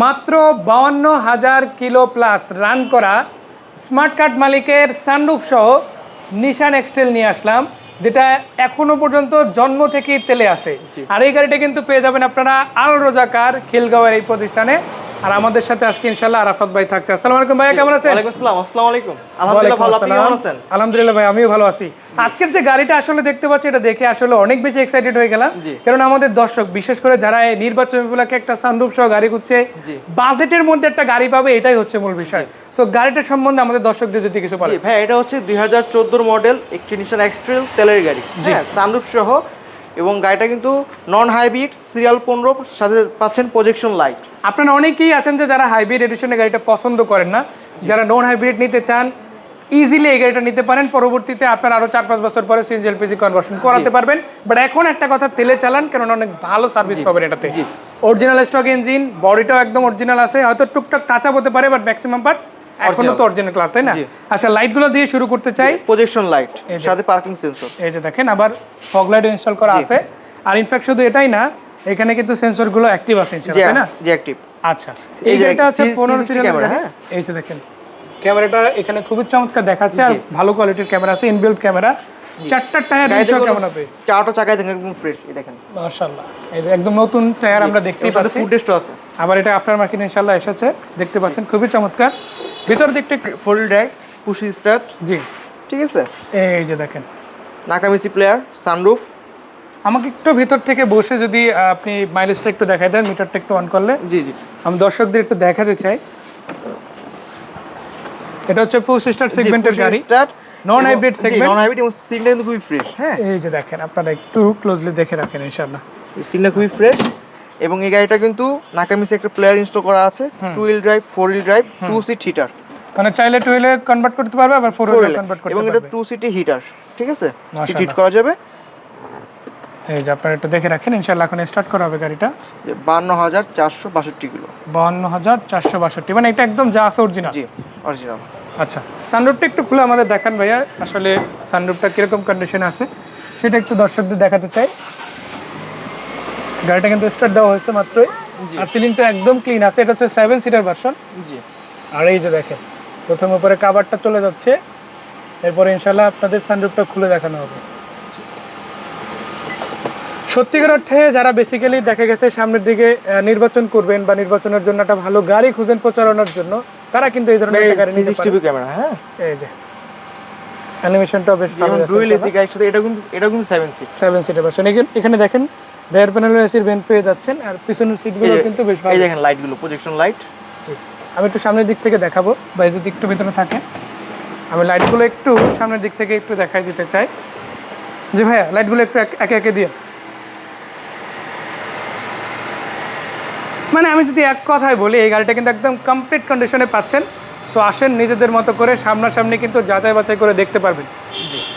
মাত্র বাউান্ন হাজার কিলো প্লাস রান করা স্মার্ট কার্ড মালিকের সানরুফ সহ নিশান এক্সটেল নিয়ে আসলাম যেটা এখনও পর্যন্ত জন্ম থেকেই তেলে আছে। আর এই গাড়িটা কিন্তু পেয়ে যাবেন আপনারা আল রোজাকার খিলগাঁওয়ের এই প্রতিষ্ঠানে। আর আমাদের সাথে আজকে ইনশাল্লাহ আরাফাত ভাই থাকছে। আসসালামু আলাইকুম ভাইয়া কেমন আছেন? ওয়ালাইকুম আসসালাম আসসালামু আলাইকুম। আলহামদুলিল্লাহ ভালো আপনি কেমন আছেন? আলহামদুলিল্লাহ ভাই আমিও ভালো আছি। আজকের যে গাড়িটা আসলে দেখতে পাচ্ছি এটা দেখে আসলে অনেক বেশি এক্সাইটেড হয়ে গেলাম। কারণ আমাদের দর্শক বিশেষ করে যারা এই নির্বাচন উপলক্ষে একটা সানরুফ সহ গাড়ি খুঁজছে বাজেটের মধ্যে একটা গাড়ি পাবে এটাই হচ্ছে মূল বিষয়। সো গাড়িটা সম্বন্ধে আমাদের দর্শকদের যদি কিছু বলেন। ভাই এটা হচ্ছে দুই হাজার চোদ্দোর মডেল একটি নিশান এক্সট্রেল তেলের গাড়ি। হ্যাঁ সানরুফ সহ এবং গাড়িটা কিন্তু নন হাইব্রিড সিরিয়াল পনেরো সাথে পাচ্ছেন প্রজেকশন লাইট আপনারা অনেকেই আছেন যে যারা হাইব্রিড এডিশনের গাড়িটা পছন্দ করেন না যারা নন হাইব্রিড নিতে চান ইজিলি এই গাড়িটা নিতে পারেন। পরবর্তীতে আপনার আরও চার পাঁচ বছর পরে সিএনজি এলপিজি কনভার্সন করাতে পারবেন। বাট এখন একটা কথা তেলে চালান কারণ অনেক ভালো সার্ভিস পাবেন এটাতে। অরিজিনাল স্টক ইঞ্জিন বডিটাও একদম অরিজিনাল আছে। হয়তো টুকটাক টাচ হতে পারে বাট ম্যাক্সিমাম পার্ট এখনও তো অরিজিনাল কালার তাই না? আচ্ছা লাইটগুলো দিয়ে শুরু করতে চাই। প্রজেকশন লাইট সাথে পার্কিং সেন্সর এই যে দেখেন আবার ফগ লাইট ইনস্টল করা আছে। আর ইনফ্যাক্ট শুধু এটাই না এখানে কিন্তু সেন্সরগুলো অ্যাক্টিভ আছে ইনশাআল্লাহ তাই না? জি অ্যাক্টিভ আচ্ছা এই যে হচ্ছে C- পনেরো 360 সিরিয়াল ক্যামেরা, হ্যাঁ। এই যে দেখেন ক্যামেরাটা এখানে খুবই চমৎকার দেখাচ্ছে আর ভালো কোয়ালিটির ক্যামেরা আছে ইনবিল্ট ক্যামেরা চারটা টায়ার কোনো কেমন হবে চারটা চাকায় দেখেন একদম ফ্রেশ এই দেখেন। মাশাআল্লাহ এই যে একদম নতুন টায়ার আমরা দেখতেই পাচ্ছি। ফুড টেস্টও আছে। আবার এটা আফটার মার্কেট ইনশাআল্লাহ এসেছে দেখতে পাচ্ছেন খুবই চমৎকার। ভিতর দিকটা ফোর ড্রাইভ পুশি স্টার্ট জি। ঠিক আছে? এই যে দেখেন। নাকামিসি প্লেয়ার সানরুফ আমাকে একটু ভিতর থেকে বসে যদি আপনি মাইলেজটা একটু দেখাই দেন মিটারটা একটু অন করলে। জি জি। আমি দর্শকদের একটু দেখাতে চাই। এটা হচ্ছে ফুল সিস্টার সেগমেন্টের গাড়ি। Start non hybrid segment? Non hybrid এবং কিন্তু খুবই ফ্রেশ হ্যাঁ? এই যে দেখেন আপনারা একটু ক্লোজলি দেখে রাখেন ইনশাআল্লাহ। সিনটা খুবই ফ্রেশ এবং এই গাড়িটা কিন্তু নাকামিসি একটা প্লেয়ার ইনস্টল করা আছে two wheel drive four wheel drive two seat heater মানে চাইলে টু হুইলে কনভার্ট করতে পারবে আবার ফোর হুইলে কনভার্ট করতে পারবে এবং এটা টু সিটি হিটার ঠিক আছে? সিট হিট করা যাবে। এই যে আপনারা একটু দেখে রাখেন ইনশাআল্লাহ এখন স্টার্ট করা হবে গাড়িটা। বান্ন হাজার চারশো বাষট্টি কিলো। বাহান্ন হাজার চারশো বাষট্টি মানে এটা একদম যা আছে অরিজিনাল জি অরিজিনাল আচ্ছা সানরুফটা একটু খুলে আমাদের দেখান ভাইয়া আসলে সানরুফটা কীরকম কন্ডিশন আছে সেটা একটু দর্শকদের দেখাতে চাই। গাড়িটা কিন্তু স্টার্ট দেওয়া হয়েছে মাত্রই। আর সিলিংটা একদম ক্লিন আছে এটা হচ্ছে সেভেন সিটার ভার্সন জি। আর এই যে দেখেন প্রথম উপরে কাভারটা চলে যাচ্ছে। এরপরে ইনশাল্লাহ আপনাদের সানরুফটা খুলে দেখানো হবে। সত্যিকার অর্থে যারা বেসিক্যালি দেখা গেছে সামনের দিকে নির্বাচন করবেন বা নির্বাচনের জন্য একটা ভালো গাড়ি খুঁজেন প্রচারণার জন্য তারা কিন্তু এই ধরনের একটা গাড়ি নিতে পারে ক্যামেরা হ্যাঁ? এই যে অ্যানিমেশনটা বেশ ভালো আছে ডুয়েল এসি গাড়ির সাথে এটা কিন্তু এটা কিন্তু সেভেন সিট সেভেন সিটের ভার্সন এখানে দেখেন রেয়ার প্যানেল এসির ভেন্ট পেয়ে যাচ্ছেন আর পিছনের সিটগুলো কিন্তু বেশ ভালো। এই দেখেন লাইটগুলো প্রজেকশন লাইট। আমি একটু সামনের দিক থেকে দেখাবো বা যদি একটু ভিতরে থাকে আমি লাইটগুলো একটু সামনের দিক থেকে একটু দেখাই দিতে চাই। জি ভাইয়া লাইটগুলো একটু একে একে দিয়ে মানে আমি যদি এক কথায় বলি এই গাড়িটা কিন্তু একদম কমপ্লিট কন্ডিশনে পাচ্ছেন। সো আসেন নিজেদের মতো করে সামনাসামনি কিন্তু যাচাই বাছাই করে দেখতে পারবেন।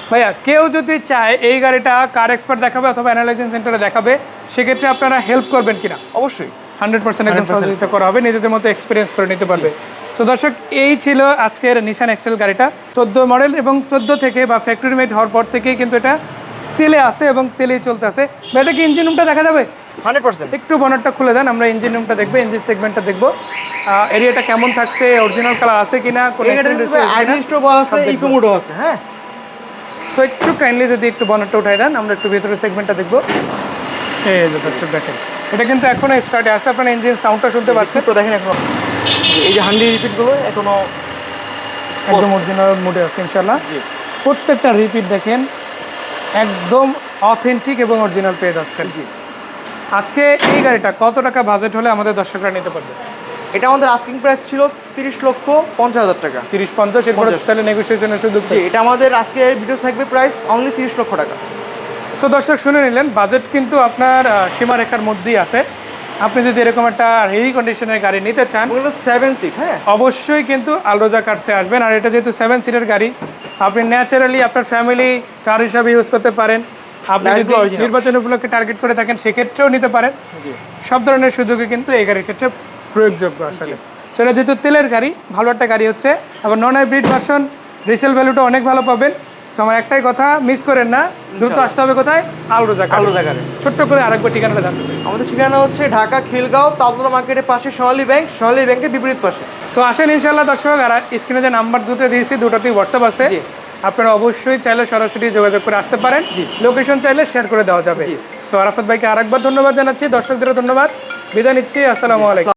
ভাইয়া কেউ যদি চায় এই গাড়িটা কার এক্সপার্ট দেখাবে অথবা অ্যানালাইজিং সেন্টারে দেখাবে সেক্ষেত্রে আপনারা হেল্প করবেন কিনা? অবশ্যই। হান্ড্রেড পার্সেন্ট একদম সহযোগিতা করা হবে নিজেদের মতো এক্সপিরিয়েন্স করে নিতে পারবে। তো দর্শক এই ছিল আজকের নিশান এক্সেল গাড়িটা। চোদ্দ মডেল এবং চোদ্দ থেকে বা ফ্যাক্টরি মেড হওয়ার পর থেকেই কিন্তু এটা তেলে আছে এবং তেলেই চলতে আছে। এটা কি ইঞ্জিন রুমটা দেখা যাবে? Hundred percent? একটু বনারটা খুলে দেন আমরা ইঞ্জিন রুমটা দেখব ইঞ্জিন সেগমেন্টটা দেখব। এরিয়াটা কেমন থাকছে অরিজিনাল কালার আছে কিনা স্টোভ আছে ইকো মোডও আছে হ্যাঁ? সো একটু কাইন্ডলি যদি একটু বনারটা উঠাই দেন আমরা একটু ভিতরে সেগমেন্টটা দেখব। এই যে দর্শক দেখেন। এটা কিন্তু এখনও স্টার্টে আছে আপনার ইঞ্জিন সাউন্ডটা শুনতে পাচ্ছেন? তো দেখেন এখন। এই যে হান্ডি রিপিটগুলো এখনও একদম অরিজিনাল মোডে আছে ইনশাল্লাহ প্রত্যেকটা রিপিট দেখেন একদম অথেন্টিক এবং অরিজিনাল পেয়ে যাচ্ছেন। জি। আজকে এই গাড়িটা কত টাকা বাজেট হলে আমাদের দর্শকরা নিতে পারবে? এটা আমাদের আস্কিং প্রাইস ছিল তিরিশ লক্ষ পঞ্চাশ হাজার টাকা। তিরিশ পঞ্চাশ এরপরে তাহলে নেগোসিয়েশনের সুযোগ এটা আমাদের আজকে ভিডিও থাকবে প্রাইস অনলি তিরিশ লক্ষ টাকা। সো দর্শক শুনে নিলেন বাজেট কিন্তু আপনার সীমারেখার মধ্যেই আছে। আপনি যদি এরকম একটা হেভি কন্ডিশনের গাড়ি নিতে চান সেভেন সিট হ্যাঁ। অবশ্যই কিন্তু আলরোজা কার্সে আসবেন। আর এটা যেহেতু সেভেন সিটের গাড়ি আপনি ন্যাচারালি আপনার ফ্যামিলি কার হিসাবে ইউজ করতে পারেন। আপনি যদি নির্বাচন উপলক্ষে টার্গেট করে থাকেন সেক্ষেত্রেও নিতে পারেন। সব ধরনের সুযোগে কিন্তু এই গাড়ির ক্ষেত্রে প্রয়োগযোগ্য আসলে। সেটা যেহেতু তেলের গাড়ি ভালো একটা গাড়ি হচ্ছে। আবার নন হাইব্রিড ভার্সন রিসেল ভ্যালুটা অনেক ভালো পাবেন। So, আমার একটাই কথা মিস করেন না। দ্রুত আসতে হবে কোথায়? আলরোজা আলো জায়গায় ছোট্ট করে আরেকবার ঠিকানাটা জানতে আমাদের ঠিকানা হচ্ছে ঢাকা খিলগাঁও তালতলা মার্কেটের পাশে সোনালী ব্যাংক সোনালী ব্যাংকের বিপরীত পাশে। সো আসেন ইনশাল্লাহ দর্শক আর স্ক্রিনে যে নাম্বার দুটো দিয়েছি দুটোতেই হোয়াটসঅ্যাপ আছে। আপনারা অবশ্যই চাইলে সরাসরি যোগাযোগ করে আসতে পারেন। জি। লোকেশন চাইলে শেয়ার করে দেওয়া যাবে। সো আরাফত ভাইকে আরেকবার ধন্যবাদ জানাচ্ছি। দর্শকদেরও ধন্যবাদ। বিদায় নিচ্ছি। আসসালামু আলাইকুম।